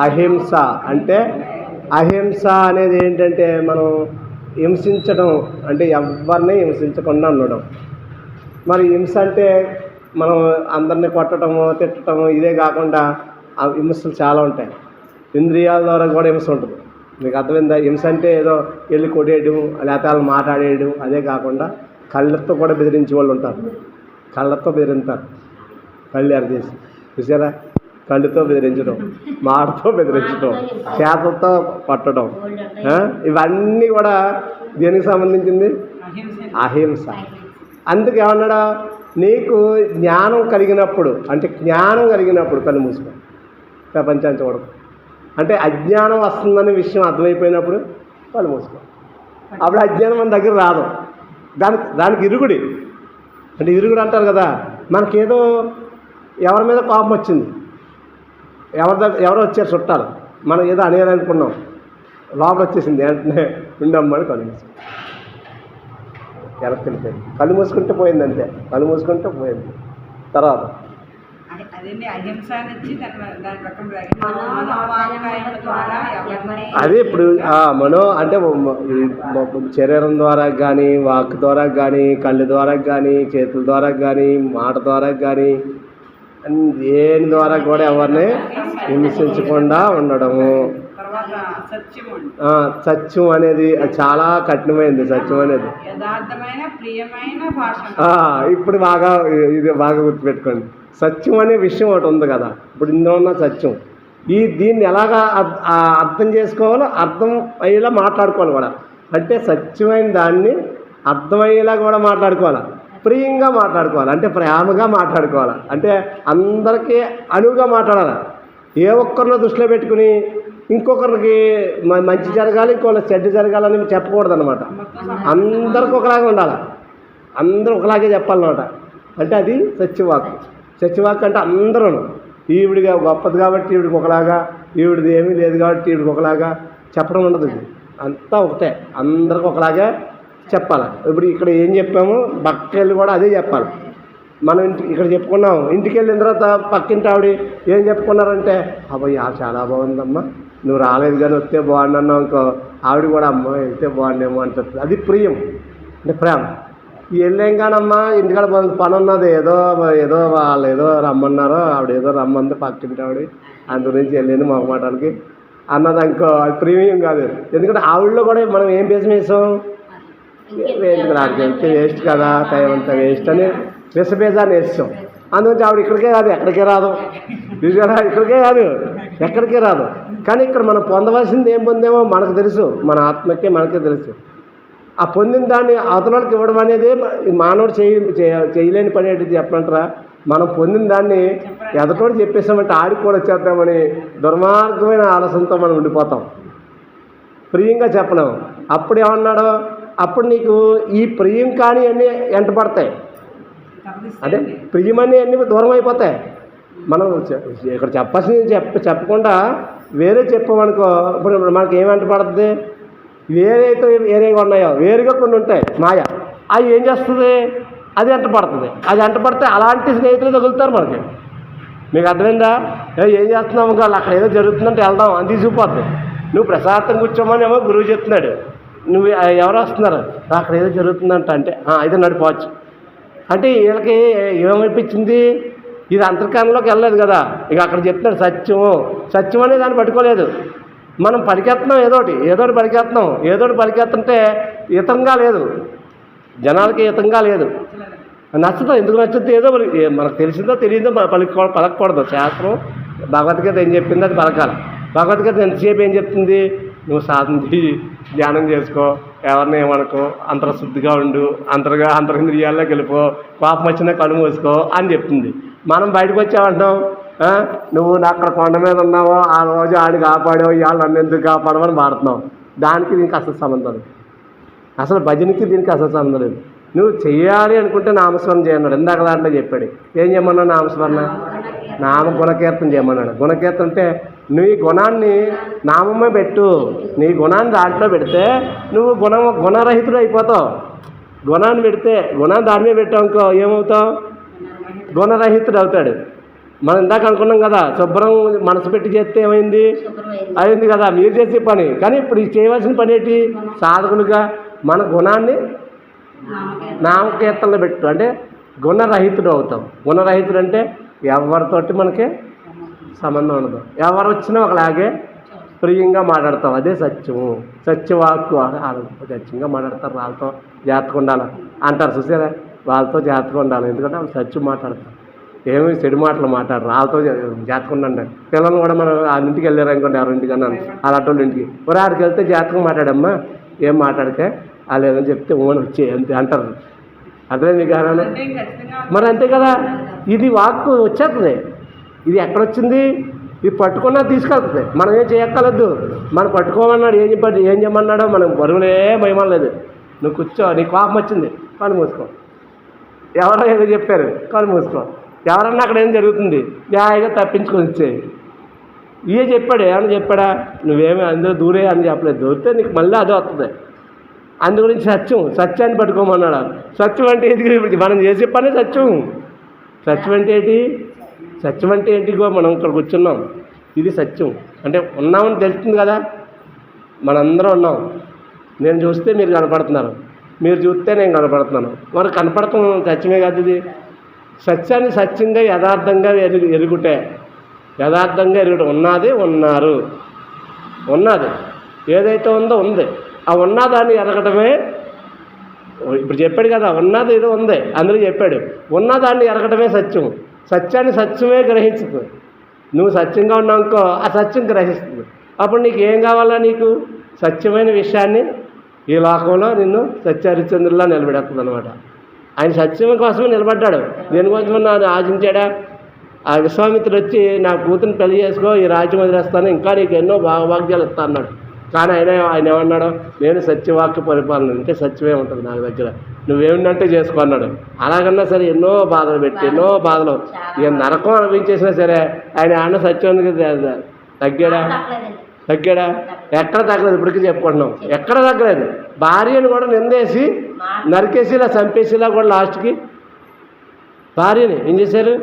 అహింస అంటే అహింస అనేది ఏంటంటే మనం హింసించడం అంటే ఎవరిని హింసించకుండా ఉండడం. మరి హింస అంటే మనం అందరిని కొట్టడము తిట్టడము ఇదే కాకుండా ఆ హింసలు చాలా ఉంటాయి. ఇంద్రియాల ద్వారా కూడా హింస ఉంటుంది. మీకు అర్థమైందా? హింస అంటే ఏదో వెళ్ళి కొట్టేయడం లేకపోతే వాళ్ళు మాట్లాడేయడం అదే కాకుండా కళ్ళతో కూడా బెదిరించే వాళ్ళు ఉంటారు. కళ్ళతో బెదిరింతారు. కళ్ళు ఎరచేసి చూసారా కళ్ళుతో బెదిరించడం మాటతో బెదిరించడం చేతలతో పట్టడం. ఇవన్నీ కూడా దేనికి సంబంధించింది? అహింస. అందుకు ఏమన్నాడా? నీకు జ్ఞానం కలిగినప్పుడు అంటే జ్ఞానం కలిగినప్పుడు కళ్ళు మూసుకో. ప్రపంచాన్ని చూడకు. అంటే అజ్ఞానం వస్తుందనే విషయం అర్థమైపోయినప్పుడు కళ్ళు మూసుకో. అప్పుడు అజ్ఞానం మన దగ్గర రాదు. దానికి దానికి ఇరుగుడి. అంటే ఇరుగుడు అంటారు కదా మనకేదో ఎవరి మీద కోపం వచ్చింది. ఎవరి దగ్గర ఎవరో వచ్చారు చుట్టాలు. మనం ఏదో అనేయాలనుకున్నాం. లోపల వచ్చేసింది. వెంటనే ఉండమ్మని కళ్ళు మూసుకో వెనక్కి వెళ్ళిపోయింది కళ్ళు మూసుకుంటే పోయింది అంతే. కళ్ళు మూసుకుంటే పోయింది. తర్వాత అదే- ఇప్పుడు మనో అంటే శరీరం ద్వారా కానీ వాక్ ద్వారా కానీ కళ్ళు ద్వారా కానీ చేతుల ద్వారా కానీ మాట ద్వారా కానీ దేని ద్వారా కూడా ఎవరిని హింసించకుండా ఉండడము. సత్యం అనేది అది చాలా కఠినమైనది సత్యం అనేది. ఇప్పుడు బాగా ఇది బాగా గుర్తుపెట్టుకోండి. సత్యం అనే విషయం ఒకటి ఉంది కదా ఇప్పుడు ఇందులో ఉన్న సత్యం. ఈ దీన్ని ఎలాగా అర్థం చేసుకోవాలో అర్థం అయ్యేలా మాట్లాడుకోవాలి కూడా. అంటే సత్యమైన దాన్ని అర్థమయ్యేలా కూడా మాట్లాడుకోవాలి. ప్రియంగా మాట్లాడుకోవాలి. అంటే ప్రేమగా మాట్లాడుకోవాలి. అంటే అందరికీ అనువుగా మాట్లాడాలి. ఏ ఒక్కరిని దృష్టిలో పెట్టుకుని ఇంకొకరికి మ- మంచి జరగాలి ఇంకొకరికి చెడ్డ జరగాలని చెప్పకూడదు అనమాట అందరికి ఒకలాగే ఉండాలి. అందరూ ఒకలాగే చెప్పాలన్నమాట. అంటే అది సత్యవాక్ సత్యవాక్ అంటే అందరూ ఈవిడిగా గొప్పది కాబట్టి ఈవిడికి ఒకలాగా ఈవిడిది ఏమీ లేదు కాబట్టి ఈవిడికి ఒకలాగా చెప్పడం ఉండదు. అంతా ఒకటే. అందరికి ఒకలాగే చెప్పాలి. ఇప్పుడు ఇక్కడ ఏం చెప్పామో? పక్కకెళ్ళి కూడా అదే చెప్పాలి. మనం ఇంటి ఇక్కడ చెప్పుకున్నాం. ఇంటికి వెళ్ళిన తర్వాత పక్కింటి ఆవిడ ఏం చెప్పుకున్నారంటే అబ్బాయి చాలా బాగుందమ్మా. నువ్వు రాలేదు కానీ వస్తే బాగున్నావు ఇంకో ఆవిడ కూడా అమ్మ వెళ్తే బాగుండేమో అంటుంది అది ప్రియం. అంటే ప్రేమ. వెళ్ళాం కానమ్మా ఇంటికాడ పని- ఉన్నది ఏదో ఏదో వాళ్ళు ఏదో రమ్మన్నారో ఆవిడ ఏదో రమ్మంది పక్కింటి ఆవిడ. అందు గురించి వెళ్ళాను మొహమాటానికి. అన్నది ఇంకో అది ప్రీమియం కాదు. ఎందుకంటే ఆవిడలో కూడా మనం ఏం పేసం వేసాం ఎందుకు నాకు వెళ్తే వేస్ట్ కదా టైం అంతా వేస్ట్ అని విసపేజాన్ని వేస్తాం. అందుకని ఆవిడ ఇక్కడికే కాదు ఎక్కడికే రాదు. నిజంగా ఇక్కడికే కాదు ఎక్కడికే రాదు. కానీ ఇక్కడ మనం పొందవలసింది ఏం పొందేమో మనకు తెలుసు మన ఆత్మకే మనకే తెలుసు. ఆ పొందిన దాన్ని అవతలకి ఇవ్వడం అనేది మానవుడు చేయ చేయ- చేయలేని పని ఏంటి చెప్పమంటారా? మనం పొందిన దాన్ని ఎదటోడు చెప్పేసామంటే ఆడికి కూడా వచ్చేద్దామని దుర్మార్గమైన ఆలస్యంతో మనం ఉండిపోతాం. ప్రియంగా చెప్పలేము అప్పుడు ఏమన్నాడో? అప్పుడు నీకు ఈ ప్రియం కాని అన్నీ ఎంట పడతాయి. అంటే ప్రియమని అన్నీ దూరం అయిపోతాయి. మనం ఇక్కడ చెప్పాల్సింది చెప్ప చెప్పకుండా వేరే చెప్పామనుకో ఇప్పుడు మనకి ఏం వెంట పడుతుంది? వేరే అయితే వేరేగా ఉన్నాయో వేరుగా కొన్ని ఉంటాయి మాయ. అవి ఏం చేస్తుంది? అది ఎంట పడుతుంది. అది ఎంట పడితే అలాంటి స్నేహితులు తగులుతారు మనకి. మీకు అర్థమైందా? ఏ చేస్తున్నావు? ఇంకా అక్కడ ఏదో జరుగుతుందంటే వెళ్దాం అని తీసుకుపోద్ది. నువ్వు ప్రశాంతం కూర్చోమని ఏమో గురువు చెప్తున్నాడు. నువ్వు ఎవరు వస్తున్నారు? అక్కడ ఏదో జరుగుతుందంట అంటే "ఆ, అయితే నడిపోవచ్చు. అంటే వీళ్ళకి ఏమనిపించింది? ఇది అంతర్కాలంలోకి వెళ్ళలేదు కదా. ఇక అక్కడ చెప్తున్నాడు సత్యం. సత్యం అనే దాన్ని పట్టుకోలేదు. మనం పలికేస్తున్నాం ఏదోటి ఏదోటి పలికేస్తున్నాం ఏదోటి పలికేస్తుంటే హితంగా లేదు. జనాలకి హితంగా లేదు. నచ్చుతాం ఎందుకు నచ్చుతుంది ఏదో మనకు తెలిసిందో తెలియదో మన పలుకో పలకూడదు శాస్త్రం భగవద్గీత ఏం చెప్పిందో? అది పలకాలి. భగవద్గీత ఎంతసేపు ఏం చెప్తుంది? నువ్వు సాధన ధ్యానం చేసుకో ఎవరిని ఏమనుకో అంతర్శుద్ధిగా ఉండు అంతర్గా అంతరింద్రియాల్లో వెళ్ళిపో కోపం వచ్చినా కళ్ళు మూసుకో అని చెప్తుంది మనం బయటకు వచ్చామంటాం నువ్వు నా అక్కడ కొండ మీద ఉన్నావో ఆ రోజు ఆడి కాపాడావు ఇవాళ నన్ను ఎందుకు కాపాడమని మారుతున్నావు. దానికి దీనికి అసలు సంబంధం లేదు. అసలు భజనకి దీనికి అసలు సంబంధం లేదు. నువ్వు చేయాలి అనుకుంటే నామస్మరణ చేయన్నాడు ఇందాక దాంట్లో చెప్పాడు. ఏం చేయమన్నాడు నామస్మరణ? నామ గుణకీర్తన చేయమన్నాడు. గుణకీర్తన అంటే ఈ గుణాన్ని నామమే పెట్టు. నీ గుణాన్ని దాంట్లో పెడితే నువ్వు గుణ గుణరహితుడు అయిపోతావు. గుణాన్ని పెడితే గుణాన్ని దాని మీద పెట్టావు ఇంకో ఏమవుతావు? గుణరహితుడు అవుతాడు. మనం ఇందాక అనుకున్నాం కదా శుభ్రం మనసు పెట్టి చేస్తే ఏమైంది? అయింది కదా మీరు చేసే పని. కానీ ఇప్పుడు చేయవలసిన పని ఏంటి? సాధకులుగా మన గుణాన్ని నామకీర్తనలో పెట్టు. అంటే గుణరహితుడు అవుతాం. గుణరహితుడు అంటే ఎవరితోటి మనకి సంబంధం ఉండదు. ఎవరు వచ్చినా ఒకలాగే ప్రియంగా మాట్లాడతాం అదే సత్యము. సత్యవాక్కు వాళ్ళు సత్యంగా మాట్లాడతారు. వాళ్ళతో జాగ్రత్తగా ఉండాలి. అంటారు చూసారా? వాళ్ళతో జాగ్రత్తగా ఉండాలి. ఎందుకంటే వాళ్ళు సత్యం మాట్లాడతారు. ఏమి చెడు మాటలు మాట్లాడరు. వాళ్ళతో జాగ్రత్తగా ఉండండి. పిల్లలు కూడా మనం ఆ ఇంటికి వెళ్ళారు అనుకోండి ఎవరి ఇంటికి అన్నాను. అలాంటి వాళ్ళ ఇంటికి. మరి ఆడికి వెళ్తే జాగ్రత్తగా మాట్లాడమ్మా. ఏం మాట్లాడకే? వాళ్ళు ఏదో చెప్తే ఓన్ వచ్చే అంతే అంటారు. అదే మీకు మరి అంతే కదా? ఇది వాక్కు వచ్చేస్తుంది. ఇది ఎక్కడొచ్చింది? ఇది పట్టుకున్నా తీసుకెళ్తుంది. మనం ఏం చేయక్కర్లేదు. మనం పట్టుకోమన్నాడు ఏం చెప్పాడు ఏం చేయమన్నాడో మనం బరువులే భయమం లేదు నువ్వు కూర్చో నీ కోపం వచ్చింది. కళ్ళు మూసుకో. ఎవరో ఏదో చెప్పారు. కళ్ళు మూసుకో. ఎవరన్నా అక్కడ ఏం జరుగుతుంది? న్యాయంగా తప్పించుకొని వచ్చేయి. ఇయే చెప్పాడు ఏమన్నా చెప్పాడా? నువ్వేమీ అందులో దూరే అని చెప్పలేదు. దూరితే నీకు మళ్ళీ అదే వస్తుంది అందు గురించి సత్యం. సత్యాన్ని పట్టుకోమన్నాడు. సత్యం అంటే ఏది మనం చేసే పని సత్యం. సత్యం అంటే ఏంటి? సత్యం అంటే ఏంటిగో మనం ఇక్కడ కూర్చున్నాం. ఇది సత్యం. అంటే ఉన్నామని తెలుస్తుంది కదా? మనందరం ఉన్నాం. నేను చూస్తే మీరు కనపడుతున్నారు. మీరు చూస్తే నేను కనపడుతున్నాను. మరి కనపడటం సత్యమే కాదు ఇది. సత్యాన్ని సత్యంగా యథార్థంగా ఎరుగు ఎరుగుటే. యథార్థంగా ఎరుగుట. ఉన్నది ఉన్నారు. ఉన్నది. ఏదైతే ఉందో ఉంది. ఆ ఉన్నదాన్ని ఎరగటమే ఇప్పుడు చెప్పాడు కదా ఉన్నది ఏదో ఉంది. అందులో చెప్పాడు ఉన్నదాన్ని ఎరగటమే సత్యం. సత్యాన్ని సత్యమే గ్రహించుతుంది నువ్వు సత్యంగా ఉన్నావుకో ఆ సత్యం గ్రహిస్తుంది. అప్పుడు నీకు ఏం కావాలా నీకు? సత్యమైన విషయాన్ని ఈ లోకంలో నిన్ను సత్యహరిచంద్రులా నిలబెడుతుంది అనమాట ఆయన సత్యం కోసమే నిలబడ్డాడు. దేనికోసమే నన్ను ఆశించాడా? ఆ విశ్వామిత్రుడు వచ్చి నా కూతురు పెళ్ళి చేసుకో ఈ రాజ్యం వదిలేస్తాను. ఇంకా నీకు ఎన్నో భాగభాగ్యాలు ఇస్తా అన్నాడు. కానీ ఆయన ఆయన ఏమన్నాడు? నేను సత్యవాక్య పరిపాలన అంటే సత్యమే ఉంటుంది నా దగ్గర. నువ్వేమిటంటే చేసుకో అన్నాడు. అలాగన్నా సరే ఎన్నో బాధలు పెట్టి ఎన్నో బాధలు. ఇక నరకం అనిపించేసినా సరే ఆయన అన్న సత్యానికి తగ్గాడా? తగ్గాడా? ఎక్కడ తగ్గలేదు. ఇప్పటికీ చెప్పుకుంటున్నాం. ఎక్కడ తగ్గలేదు. భార్యను కూడా నిందేసి నరికేసి ఇలా చంపేసి ఇలా కూడా లాస్ట్కి భార్యని ఏం చేశారు?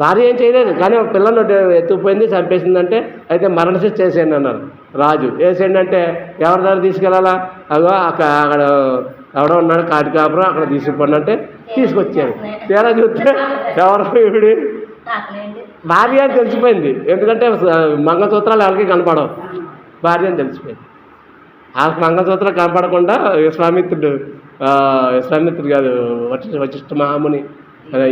భార్య ఏం చేయలేదు కానీ ఒక పిల్లను ఎత్తుకుపోయింది చంపేసిందంటే అయితే మరణశిక్ష చేసేయండి అన్నారు. రాజు వేసేయండి అంటే ఎవరి దగ్గర తీసుకెళ్ళాలా? అగో అక్కడ అక్కడ ఎవడో ఉన్నాడు కాటి కాపురం అక్కడ తీసుకుపోండి అంటే తీసుకొచ్చారు. తీరా చూస్తే ఎవరో వీడి తప్పలేండి భార్య అని తెలిసిపోయింది. ఎందుకంటే మంగళసూత్రాలు ఎవరికి కనపడవు. భార్య అని తెలిసిపోయింది. ఆ మంగళసూత్రం కనపడకుండా విశ్వామిత్రుడు విశ్వామిత్రుడు కాదు వశిష్ఠ వశిష్ఠ మహాముని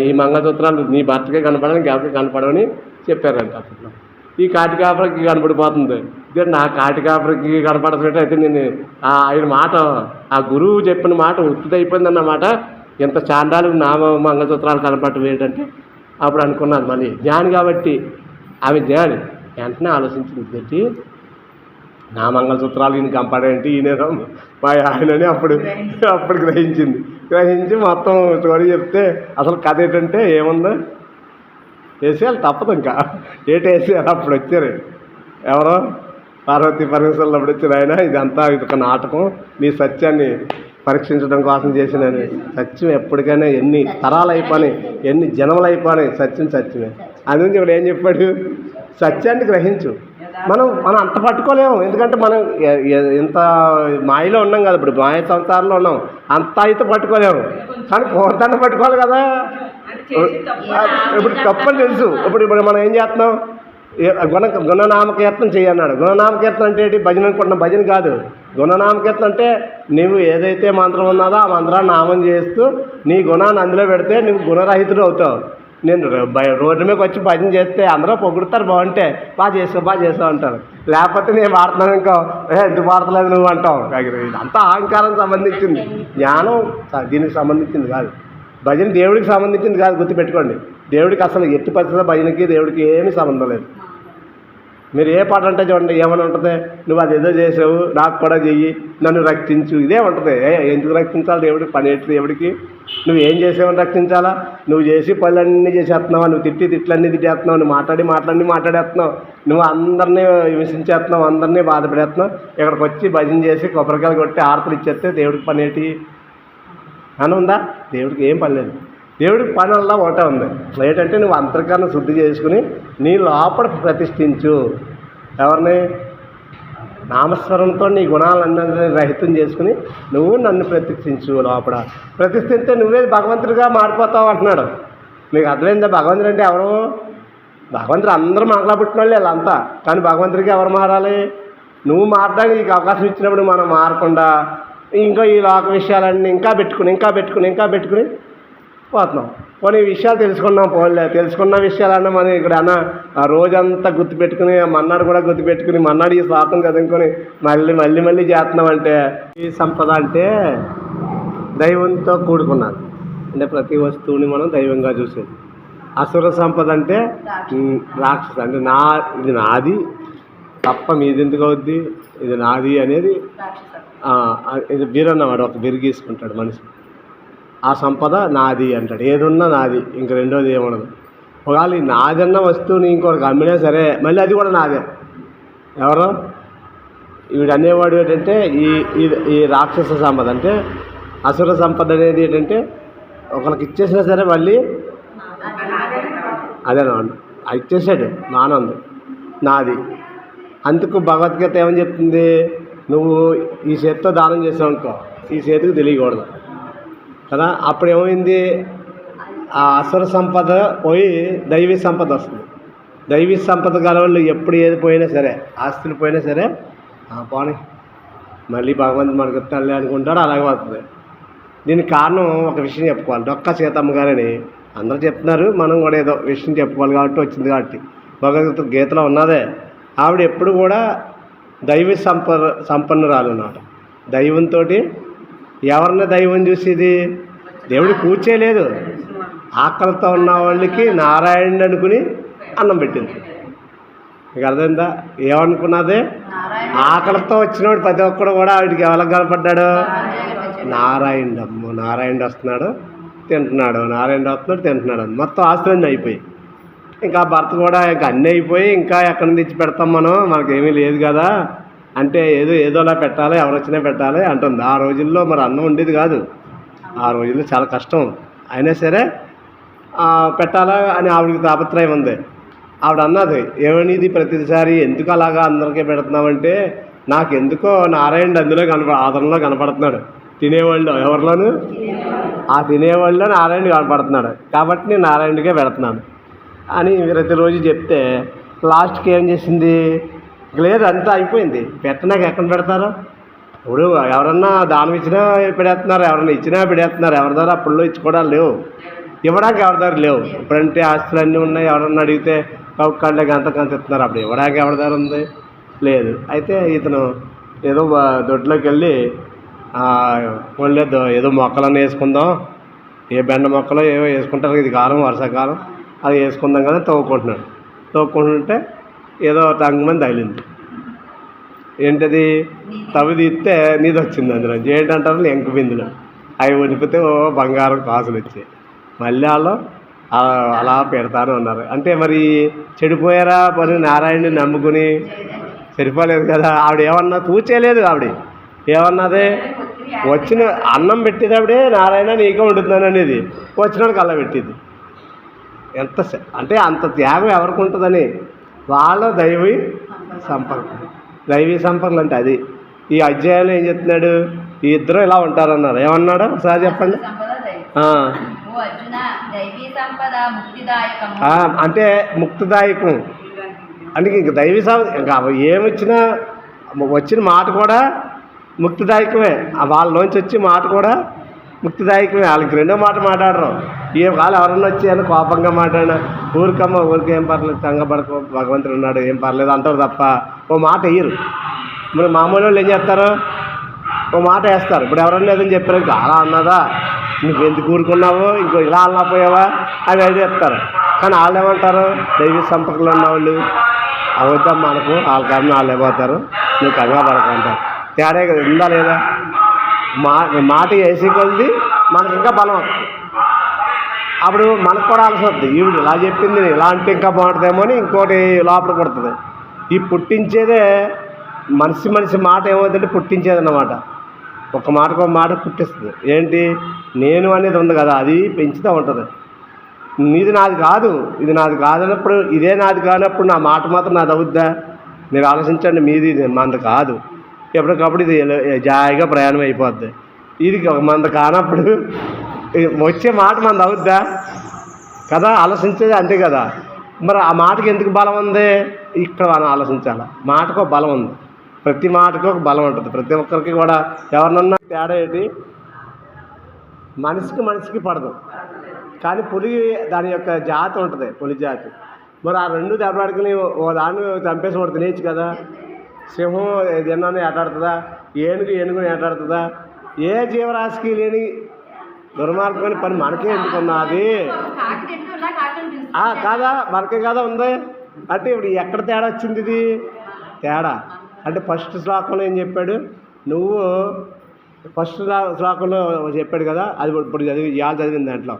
ఈ మంగళసూత్రాలు నీ భర్తకే కనపడని ఎవరికి కనపడవని చెప్పారంట అప్పట్లో. ఈ కాటికాపరికి కనపడిపోతుంది. ఇదే నా కాటికాపరికి కనపడుతున్నట్టు అయితే నేను ఆయన మాట ఆ గురువు చెప్పిన మాట ఉత్తుదైపోయింది అన్నమాట ఇంత చాండాలు నా మంగళసూత్రాలు కనపడటం ఏంటంటే అప్పుడు అనుకున్నాను మళ్ళీ. జ్ఞాని కాబట్టి ఆమె జ్ఞాని. వెంటనే ఆలోచించింది పెట్టి నా మంగళసూత్రాలు ఈయన కంపాడేంటి? ఈయన మా ఆయనని అప్పుడు అప్పుడు గ్రహించింది. గ్రహించి మొత్తం స్టోరీ చెప్తే అసలు కథ ఏంటంటే ఏముందో? వేసేయాలి తప్పదు ఇంకా. ఏటి వేసేయాలి? అప్పుడు వచ్చారు. ఎవరో? పార్వతి పరమేశ్వరులు అప్పుడు వచ్చారు ఆయన. ఇదంతా ఇది ఒక నాటకం. మీ సత్యాన్ని పరీక్షించడం కోసం చేసిన సత్యం ఎప్పటికైనా ఎన్ని తరాలు అయిపోయి ఎన్ని జన్మలు అయిపోయి సత్యం సత్యమే. అందుకని ఇప్పుడు ఏం చెప్పాడు? సత్యాన్ని గ్రహించు. మనం మనం అంత పట్టుకోలేము. ఎందుకంటే మనం ఇంత మాయలో ఉన్నాం కదా ఇప్పుడు మాయ సంసారంలో ఉన్నాం. అంత అయితే పట్టుకోలేము. కానీ కోరతాన్ని పట్టుకోవాలి కదా. ఇప్పుడు తప్పని తెలుసు. ఇప్పుడు ఇప్పుడు మనం ఏం చేస్తున్నాం? గుణ గుణనామకీర్తనం చేయన్నాడు గుణనామకీర్తనం అంటే ఏంటి? భజన అనుకుంటున్న. భజన కాదు. గుణనామకీర్తనం అంటే నువ్వు ఏదైతే మంత్రం ఉన్నదో ఆ మంత్రాన్ని నామం చేస్తూ నీ గుణాన్ని అందులో పెడితే నువ్వు గుణరహితుడు అవుతావు. నేను రోడ్డు మీదకి వచ్చి భజన చేస్తే అందరూ పొగుడుతారు బాగుంటే బాగా చేసావు బాగా చేసావు అంటారు. లేకపోతే నేను వాడుతున్నాను ఇంకో ఏ ఎందుకు వాడతలేదు నువ్వు? అంటావు. ఇదంతా అహంకారం సంబంధించింది. జ్ఞానం దీనికి సంబంధించింది కాదు. భజన దేవుడికి సంబంధించింది కాదు గుర్తుపెట్టుకోండి. దేవుడికి అసలు ఎట్టి పరిస్థితుల్లో భజనకి దేవుడికి ఏమీ సంబంధం లేదు. మీరు ఏ పాట అంటే చూడండి ఏమని ఉంటుంది? నువ్వు అది ఏదో చేసావు నాకు కూడా చెయ్యి నన్ను రక్షించు ఇదే ఉంటుంది. ఏ ఎందుకు రక్షించాలి? దేవుడికి పని ఏంటి దేవుడికి? నువ్వు ఏం చేసావని రక్షించాలా? నువ్వు చేసి పనులన్నీ చేసేస్తున్నావు? నువ్వు తిట్టి తిట్లన్నీ తిట్టేస్తున్నావు? నువ్వు మాట్లాడి మాట్లాడి మాట్లాడేస్తున్నావు? నువ్వు అందరినీ హింసించేస్తున్నావు అందరినీ బాధపడేస్తున్నావు ఇక్కడికి వచ్చి భజన చేసి కొబ్బరికాయలు కొట్టి ఆర్తలు ఇచ్చేస్తే దేవుడికి పని ఏంటి? అని ఉందా? దేవుడికి ఏం పని లేదు. దేవుడికి పనుల్లో ఒకటే ఉంది. ఏంటంటే నువ్వు అంతర్కరణ శుద్ధి చేసుకుని నీ లోపల ప్రతిష్ఠించు. ఎవరిని? నామస్వరంతో నీ గుణాలన్నీ రహితం చేసుకుని నువ్వు నన్ను ప్రతిష్ఠించు లోపల. ప్రతిష్ఠిస్తే నువ్వే భగవంతుడిగా మారిపోతావు అంటున్నాడు. నీకు అర్థమైందా? భగవంతుడు అంటే ఎవరు? భగవంతుడు అందరూ మాటలా పుట్టిన వాళ్ళు వీళ్ళంతా. కానీ భగవంతుడికి ఎవరు మారాలి? నువ్వు మారడానికి నీకు అవకాశం ఇచ్చినప్పుడు మనం మారకుండా ఇంకా ఈ లోక విషయాలన్నీ ఇంకా పెట్టుకుని ఇంకా పెట్టుకుని ఇంకా పెట్టుకుని పోతున్నాం కొన్ని విషయాలు తెలుసుకున్నాం పోలే తెలుసుకున్న విషయాలన్నా మనం ఇక్కడ అన్న ఆ రోజంతా గుర్తుపెట్టుకుని మన్నాడు కూడా గుర్తుపెట్టుకుని మన్నాడు ఈ శ్వాసం చదువుకొని మళ్ళీ మళ్ళీ మళ్ళీ చేస్తున్నాం అంటే ఈ సంపద అంటే దైవంతో కూడుకున్నది. అంటే ప్రతి వస్తువుని మనం దైవంగా చూసేది. అసుర సంపద అంటే రాక్షస. అంటే నా ఇది నాది తప్ప మీది ఎందుకు అవుద్ది? ఇది నాది అనేది ఇది బీరన్నవాడు ఒక బిరు గీసుకుంటాడు మనిషి. ఆ సంపద నాది అంటాడు. ఏదున్నా నాది ఇంక రెండోది ఏముండదు. ఒకవేళ ఈ నాదన్న వస్తువుని ఇంకొకరికి అమ్మినా సరే మళ్ళీ అది కూడా నాదే. ఎవరు? వీడు అనేవాడు ఏంటంటే ఈ ఈ- ఈ రాక్షస సంపద అంటే అసుర సంపద అనేది ఏంటంటే ఒకరికి ఇచ్చేసినా సరే మళ్ళీ అదేనమాట ఇచ్చేసాడు నానంది నాది. అందుకు భగవద్గీత ఏమని చెప్తుంది? నువ్వు ఈ చేతితో దానం చేసావు అనుకో ఈ చేతికి తెలియకూడదు. కదా? అప్పుడు ఏమైంది ఆ అసుర సంపద పోయి దైవీ సంపద వస్తుంది. దైవీ సంపద గలవాళ్ళు ఎప్పుడు ఏది పోయినా సరే ఆస్తులు పోయినా సరే "ఆ, పోనీ. మళ్ళీ భగవంతుడు మనకి తల్లి అనుకుంటాడు అలాగే వస్తుంది దీనికి కారణం ఒక విషయం చెప్పుకోవాలి. డొక్క సీతమ్మ గారని అందరూ చెప్తున్నారు. మనం కూడా ఏదో విషయం చెప్పుకోవాలి కాబట్టి వచ్చింది కాబట్టి. భగవద్గీత గీతలో ఉన్నదే. ఆవిడ ఎప్పుడు కూడా దైవ సంప సంపన్నురాలు అన్నమాట. దైవంతో ఎవరిని దైవం చూసేది? దేవుడు కూర్చేయలేదు ఆకలితో ఉన్న వాళ్ళకి నారాయణుడు అనుకుని అన్నం పెట్టింది. మీకు అర్థమైందా? ఏమనుకున్నది? ఆకలితో వచ్చినవాడు ప్రతి ఒక్కడు కూడా ఆవిడకి ఎవరికి కనపడ్డాడు? నారాయణుడు అమ్మ నారాయణుడు వస్తున్నాడు తింటున్నాడు. నారాయణుడు వస్తున్నాడు తింటున్నాడు. మొత్తం ఆస్తులన్నీ అయిపోయి ఇంకా భర్త కూడా ఇంకా అన్నీ అయిపోయి ఇంకా ఎక్కడి నుంచి పెడతాం మనం? మనకేమీ లేదు కదా. అంటే ఏదో ఏదోలా పెట్టాలి ఎవరొచ్చినా పెట్టాలి అంటుంది. ఆ రోజుల్లో మరి అన్నం ఉండేది కాదు. ఆ రోజుల్లో చాలా కష్టం. అయినా సరే పెట్టాలా అని ఆవిడకి తాపత్రయం ఉంది. ఆవిడ అన్నది ఏమనిది ప్రతిసారి? ఎందుకు అలాగా అందరికీ పెడుతున్నామంటే నాకు ఎందుకో నారాయణుడు అందులో కనప ఆదరణలో కనపడుతున్నాడు. తినేవాళ్ళు ఎవరిలోను? ఆ తినేవాళ్ళు నారాయణుడు కనపడుతున్నాడు. కాబట్టి నేను నారాయణుడికే పెడుతున్నాను. అని ప్రతిరోజు చెప్తే లాస్ట్కి ఏం చేసింది? లేదు అంతా అయిపోయింది. పెట్టనాక ఎక్కడ పెడతారు? ఇప్పుడు ఎవరన్నా దానం ఇచ్చినా పెడేస్తున్నారు ఎవరన్నా ఇచ్చినా పెడేస్తున్నారు ఎవరి ద్వారా అప్పుడులో ఇచ్చుకోవడాలు లేవు. ఇవ్వడానికి ఎవరి దగ్గర లేవు. ఇప్పుడంటే ఆస్తులు అన్నీ ఉన్నాయి ఎవరన్నా అడిగితే కౌకండే గంత గంత ఇస్తున్నారు. అప్పుడు ఇవ్వడానికి ఎవరి దగ్గర ఉంది? లేదు. అయితే ఇతను ఏదో దొడ్లోకి వెళ్ళి ఓన్లీ ఏదో మొక్కలన్నీ వేసుకుందాం. ఏ బెండ మొక్కలో ఏవో వేసుకుంటారు. ఇది కాలం వర్షాకాలం అది వేసుకుందాం కదా తవ్వుకుంటున్నాడు. తవ్వుకుంటుంటే ఏదో టంగమని తగిలింది. ఏంటది? తవ్వి తీస్తే నీది వచ్చింది అందులో. ఏంటంటారు? ఎంక బిందులు. అవి ఉనిపితే ఓ బంగారం కాసులు వచ్చాయి. మళ్ళీ వాళ్ళు అలా- అలా పెడతాను అన్నారు అంటే మరి చెడిపోయారా? పని నారాయణని నమ్ముకుని సరిపోలేదు కదా. ఆవిడ ఏమన్నా తూచేయలేదు ఆవిడ. ఏమన్నది వచ్చిన అన్నం పెట్టేటప్పుడే నారాయణ నీకే వండుతున్నాను అనేది. వచ్చినాడు కళ్ళ పెట్టింది. ఎంత అంటే అంత త్యాగం ఎవరికి ఉంటుందని వాళ్ళ దైవీ సంపర్కం. దైవీ సంపర్కలు అంటే అది. ఈ అధ్యాయంలో ఏం చెప్తున్నాడు? ఈ ఇద్దరు ఇలా ఉంటారన్నారు. ఏమన్నాడు? ఒకసారి చెప్పండి. సంపద సంపద అంటే ముక్తిదాయకం. అంటే ఇంక దైవీ సం ఇంకా అవి ఏమొచ్చినా వచ్చిన మాట కూడా ముక్తిదాయకమే. ఆ వాళ్ళలోంచి వచ్చే మాట కూడా ముక్తిదాయకమే. వాళ్ళకి రెండో మాట మాట్లాడరు. ఏ వాళ్ళు ఎవరన్నా వచ్చి కోపంగా మాట్లాడినా ఊరికమ్మ ఊరికి ఏం పర్లేదు సంగపడకు భగవంతుడు ఉన్నాడు ఏం పర్లేదు అంటారు తప్ప ఓ మాట వేయరు. మరి మామూలు వాళ్ళు ఏం చేస్తారు? ఓ మాట వేస్తారు. ఇప్పుడు ఎవరన్నా ఏదని చెప్పారు అలా అన్నదా? నువ్వు ఎందుకు ఊరుకున్నావు? ఇంకో ఇలా అల్లపోయావా అని అది చెప్తారు కానీ వాళ్ళు ఏమంటారు? దైవ సంపర్కంలో ఉన్నవాళ్ళు అవుతాం మనకు వాళ్ళ కారణం వాళ్ళు ఏమవుతారు నువ్వు కంగా పడకుంటారు తేడా కదా ఉందా లేదా? మా మాట వేసి కొద్ది మనకి ఇంకా బలం వస్తుంది. అప్పుడు మనకు కూడా ఆలసి వస్తుంది ఈవిడ ఇలా చెప్పింది ఇలా అంటే ఇంకా బాగుంటుందేమో అని ఇంకోటి లోపల పడుతుంది. ఈ పుట్టించేదే మనిషి మనిషి మాట ఏమవుతుందంటే పుట్టించేది అన్నమాట. ఒక మాటకు ఒక మాట పుట్టిస్తుంది. ఏంటి? నేను అనేది ఉంది కదా అది పెంచుతూ ఉంటుంది. నీది నాది కాదు ఇది నాది కాదన్నప్పుడు ఇదే నాది కానప్పుడు నా మాట మాత్రం నాది అవుద్దా? మీరు ఆలోచించండి మీది ఇది మంద కాదు. ఎప్పటికప్పుడు ఇది జాయిగా ప్రయాణం అయిపోద్ది. ఇది మంద కానప్పుడు వచ్చే మాట మనది అవుద్దా? కదా ఆలోచించేది అంతే కదా. మరి ఆ మాటకి ఎందుకు బలం ఉంది? ఇక్కడ మనం ఆలోచించాలి. మాటకు ఒక బలం ఉంది. ప్రతి మాటకు ఒక బలం ఉంటుంది. ప్రతి ఒక్కరికి కూడా ఎవరినన్నా తేడా ఏంటి? మనిషికి మనిషికి పడదు. కానీ పులి దాని యొక్క జాతి ఉంటుంది పులి జాతి. మరి ఆ రెండు దెబ్బలాడుకుని ఓ దాన్ని చంపేసి వాడు తినేయచ్చు కదా. సింహం ఏదన్నా ఏటాడుతుందా? ఏనుగు ఏనుగుని ఏటాడుతుందా? ఏ జీవరాశికి లేని దుర్మార్గమైన పని మనకే ఎందుకున్నది ఆ, కాదా? మనకే కదా ఉంది? అంటే ఇప్పుడు ఎక్కడ తేడా వచ్చింది ఇది? తేడా. అంటే ఫస్ట్ శ్లోకంలో ఏం చెప్పాడు? నువ్వు ఫస్ట్ శ్లోకంలో చెప్పాడు కదా అది ఇప్పుడు చదివి ఇవాళ చదివింది దాంట్లో.